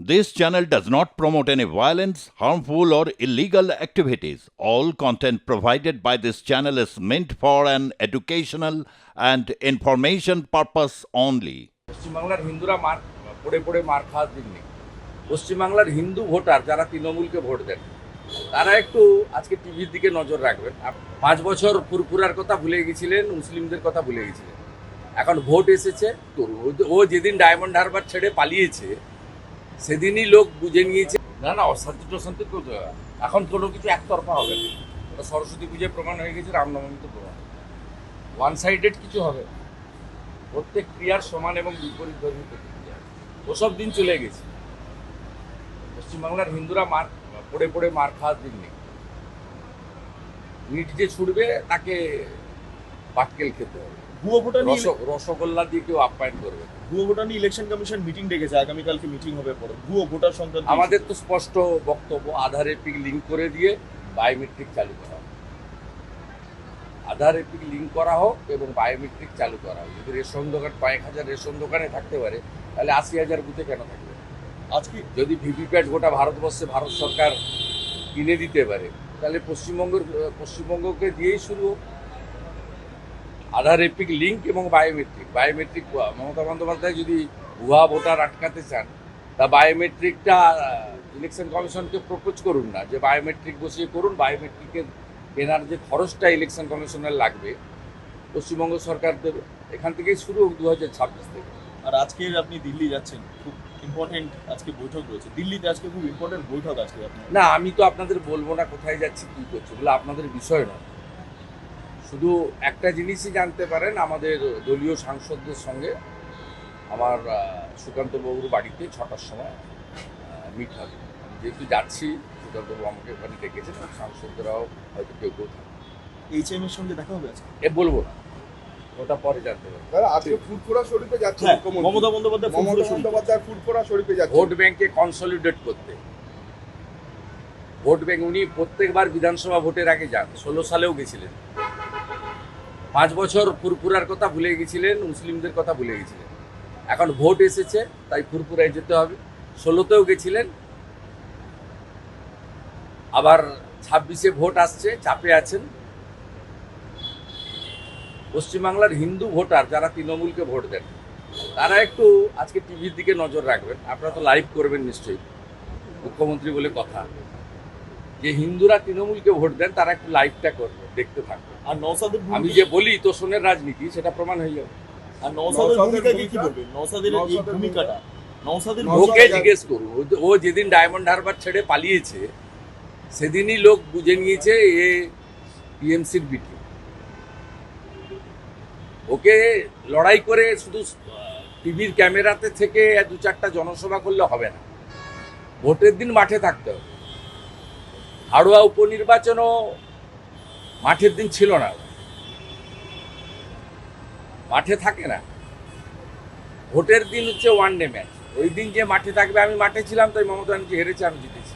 This channel does not promote any violence, harmful, or illegal activities. All content provided by this channel is meant for an educational and information purpose only. পশ্চিমবাংলার হিন্দুরা মার পড়ে পড়ে মার খাওয়ার দিন নেই পশ্চিমবাংলার হিন্দু ভোটার যারা তৃণমূলকে ভোট দেন তারা একটু আজকে টিভির দিকে নজর রাখবেন পাঁচ বছর ফুরফুরার কথা ভুলে গেছিলেন মুসলিমদের কথা ভুলে গেছিলেন এখন ভোট এসেছে ও যেদিন ডায়মন্ড হারবার ছেড়ে পালিয়েছে সেদিনই লোক বুঝে নিয়েছে। না না, অশান্তি টশান্তি এখন কোনো কিছু একতরফা হবে না। ওটা সরস্বতী পুজোয় প্রমাণ হয়ে গেছে রামনবমীতে প্রমাণ। ওয়ান সাইডেড কিছু হবে প্রত্যেক ক্রিয়ার সমান এবং বিপরীত ধর্মী প্রতিক্রিয়া। ওসব দিন চলে গেছে। পশ্চিমবাংলার হিন্দুরা মার, পড়ে পড়ে মার খাওয়ার দিন নেই। ইট যে ছুটবে, তাকে পাটকেল খেতে হবে ভুয়ো ভোটার নিয়ে রসগোল্লা দিয়ে কেউ আপ্যায়ন করবে না। ভুয়ো ভোটার নিয়ে ইলেকশন কমিশন মিটিং ডেকেছে আগামীকালকে মিটিং হবে পরে ভুয়ো ভোটার সংক্রান্ত আমাদের তো স্পষ্ট বক্তব্য আধার এপিক লিঙ্ক করে দিয়ে বায়োমেট্রিক চালু করা হোক আধার এপিক লিঙ্ক করা হোক এবং বায়োমেট্রিক চালু করা হোক যদি রেশন দোকান কয়েক হাজার রেশন দোকানে থাকতে পারে তাহলে আশি হাজার বুথে কেন থাকবে? আজকে যদি ভিভিপ্যাট গোটা ভারতবর্ষে ভারত সরকার কিনে দিতে পারে তাহলে পশ্চিমবঙ্গের পশ্চিমবঙ্গকে দিয়েই শুরু হোক। আধার এপিক লিঙ্ক এবং বায়োমেট্রিক বায়োমেট্রিক মমতা বন্দ্যোপাধ্যায় যদি ভুয়া ভোটার আটকাতে চান তা বায়োমেট্রিকটা ইলেকশন কমিশনকে প্রপোজ করুন না যে বায়োমেট্রিক বসিয়ে করুন। বায়োমেট্রিকের কেনার যে খরচটা ইলেকশন কমিশনের লাগবে পশ্চিমবঙ্গ সরকারদের এখান থেকেই শুরু হোক দু হাজার ছাব্বিশ থেকে। আর আজকে আপনি দিল্লি যাচ্ছেন খুব ইম্পর্টেন্ট আজকে বৈঠক রয়েছে। দিল্লিতে আজকে খুব ইম্পর্টেন্ট বৈঠক আজকে না আমি তো আপনাদের বলব না কোথায় যাচ্ছি কী করছি বলে আপনাদের বিষয় নয়। শুধু একটা জিনিসই জানতে পারেন আমাদের দলীয় সাংসদদের সঙ্গে আমার সুকান্ত বাবুর বাড়িতে ছটার সময় মিট হবে। যেহেতু যাচ্ছি সুকান্ত বাবু আমাকে ওখানে ডেকেছেন সাংসদরাও হয়তো কেউ কেউ থাকবে। এইচ এম এর সঙ্গে দেখা হবে আজকে? এ বলব না। ওটা পরে জানতে পারব। আজকে ফুরফুরা শরীফে যাচ্ছে হ্যাঁ মমতা বন্দ্যোপাধ্যায় মমতা বন্দ্যোপাধ্যায় ফুরফুরা শরীফে যাচ্ছে। ভোট ব্যাংকে কনসলিডেট করতে। ভোট ব্যাংক উনি প্রত্যেকবার বিধানসভা ভোটের আগে যান। ষোলো সালেও গেছিলেন। পাঁচ বছর ফুরফুরার কথা ভুলে গেছিলেন, মুসলিমদের কথা ভুলে গেছিলেন। এখন ভোট এসেছে, তাই ফুরফুরায় যেতে হবে। ষোলোতেও গেছিলেন। আবার ছাব্বিশে ভোট আসছে, চাপে আছেন। পশ্চিমবাংলার হিন্দু ভোটার যারা তৃণমূলকে ভোট দেন, তারা একটু আজকে টিভির দিকে নজর রাখবেন। আপনারা তো লাইভ করবেন নিশ্চয়ই। মুখ্যমন্ত্রী বলে কথা। যে হিন্দুরা তৃণমূলকে ভোট দেন তারা একটু লাইভটা করবে দেখতে থাকবে। আর নওসাদের আমি যে বলি তোষণের রাজনীতি সেটা প্রমাণ হয়ে যাবে। আর নওশাদের ভূমিকা কি বলবেন? নওসাদের এই ভূমিকাটা? নওশাদ- ওকে জিজ্ঞেস করুন। ও- ও যেদিন ডায়মন্ড হারবার ছেড়ে পালিয়েছে সেদিনই লোক বুঝে নিয়েছে এ টিএমসির বিটি ওকে লড়াই করে শুধু টিভির ক্যামেরাতে থেকে দু চারটা জনসভা করলে হবে না। ভোটের দিন মাঠে থাকতে হবে। হাড়ুয়া উপনির্বাচনও মাঠের দিন ছিল না। মাঠে থাকে না। ভোটের দিন হচ্ছে ওয়ান ডে ম্যাচ ওই দিন যে মাঠে থাকবে, আমি মাঠে ছিলাম, তাই মমতা ব্যানার্জি হেরেছে, আমি জিতেছি।